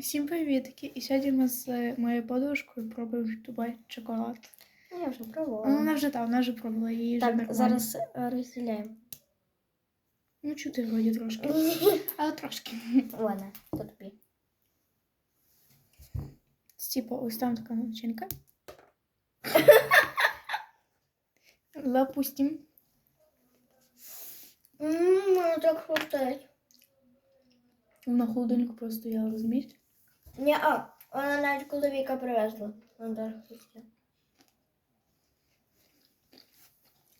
Всім привітки! І сьогодні ми з е, моєю подружкою пробуємо Дубай шоколад. Ну, я вже Ну. Вона вже там, вона вже пробувала її вже Так, нормально. зараз е, розділяємо. Ну, чути вроді трошки. Але трошки. Ладно, то тобі. Типа, ось там така начинка. Допустим. Ммм, так хватить. Вона холодильнику просто стояла, розумієш? Ні, а, вона навіть коли Віка привезла.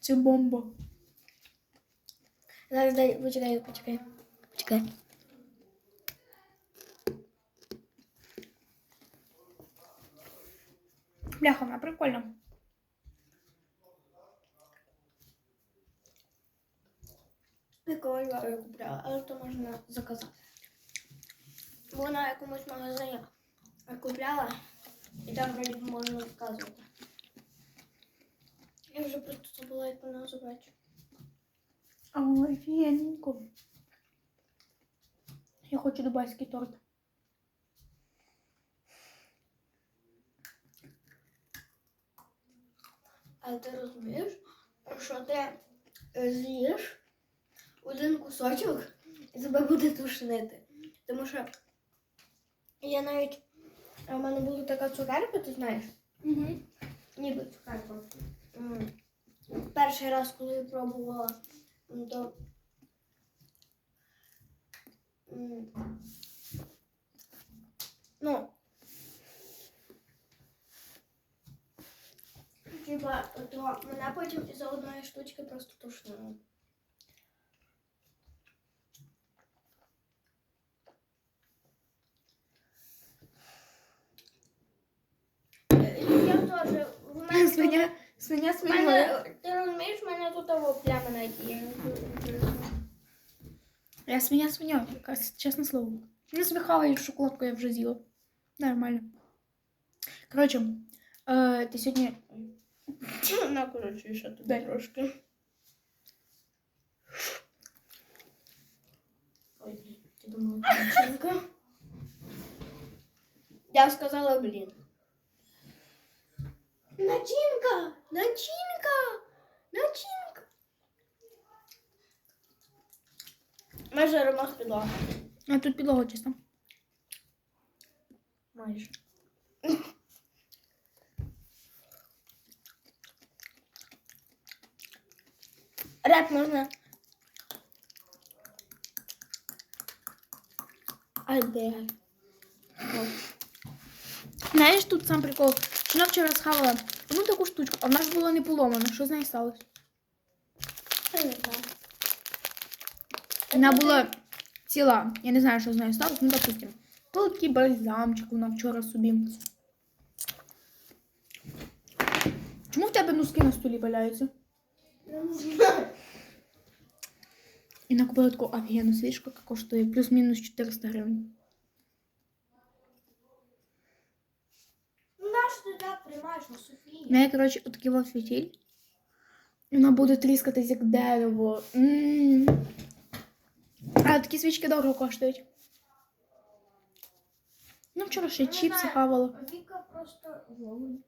Це бомба. Зараз дай, почекай, почекай. Почекай. Бляха, вона прикольна. Прикольно, я купляла, але то можна заказати. Вона в якомусь магазині купляла, і там вроді можна заказувати. Я вже просто забула, як вона називається. А офігенненько. Я хочу дубайський торт. Але ти розумієш, що ти з'їш один кусочок і тебе буде тушнити. Тому що я навіть. У мене була така цукерка, ти знаєш? Угу. Ніби цукерка. Перший раз, коли я пробувала, то. Ну. Типа, то мене потім із-за одної штучки просто тушнуло. Свиня, свиня в свиня. мене, ти розумієш, в мене тут того пляма на є. Я свиня свиня, якась, чесне слово. Не збихала шоколадку, я вже з'їла. Нормально. Коротше, е, ти сьогодні. На, коротше, ще тобі Дай. трошки. Ой, ти думала, начинка? Я сказала, блін. Начинка! Начинка! Начинка! Майже ромах підлога. А тут підлога чиста. Майже. Реп можна. Ай, бегай. Знаєш, тут сам прикол. Вона вчора схавала одну таку штучку, а вона ж була не поломана. Що з нею сталося? Вона була ціла. Я не знаю, що з нею сталося, ну допустим. Такий бальзамчик вона вчора собі. Чому в тебе носки на столі валяються? І накупила таку офігенну свічку, яка коштує плюс-мінус 400 гривень. Наш ти так приймаєш на Софії? В неї, коротше, отакий во світіль. І Вона буде тріскатись як дерево. м А такі свічки дорого коштують. Ну, вчора ще Ну, чіпси хавала. Віка просто голодна.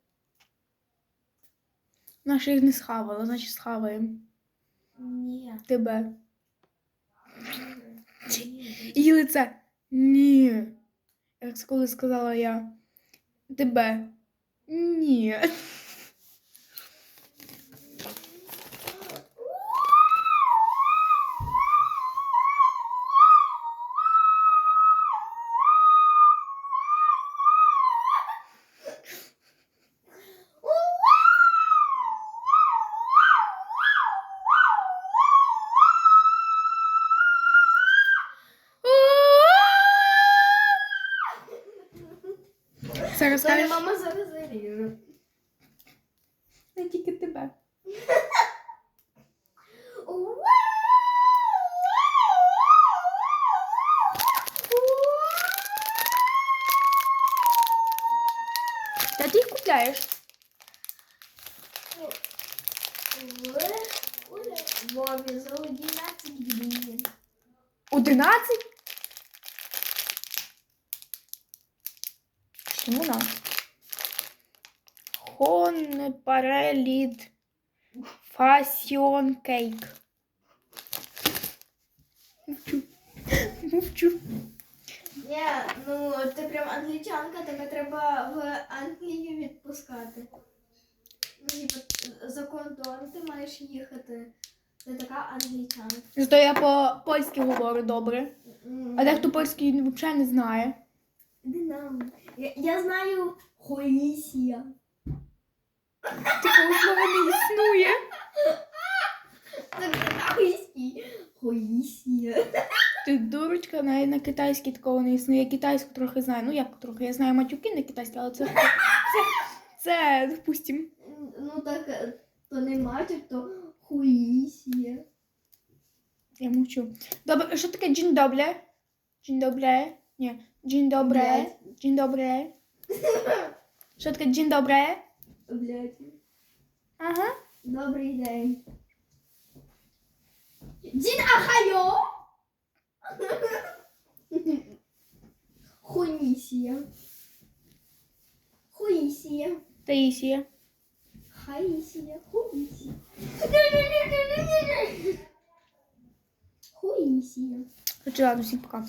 Вона ще їх не схавала, значить схаваємо. Ні. Тебе. Її лице. Ні. Як коли сказала я. Тебе. Ні. Зараз Зараз скажеш. мама зараз заріже. Не тільки тебе. Та ти їх купляєш. Вові за 11 гривень. 11? Чому на? Хон парелід фасіон кейк. Мовчу. Мовчу. Ні, ну ти прям англічанка, тебе треба в Англію відпускати. За кордон ти маєш їхати. Ти така англічанка. Зато я по-польськи говорю добре. А дехто польський взагалі не знає. Іди нам. Я, я знаю Хоїсія. Такого слова не існує. Ти дурочка, навіть на китайській такого не існує. Я китайську трохи знаю. Ну як трохи? Я знаю матюки на китайській, але це. Це, це допустим. Ну так, е, то не матір, то Хоїсія. Я мовчу. Добре, що таке джін добле? Джін добле? Ні. Джін добре. Джін добре. Що таке джін добре? Блять. Ага. Добрий день. Дін Ахайо! Хонісія. Хоїсія. Таїсія. Хаїсія. Хоїсія. Хоїсія. Короче, ладно, всім пока.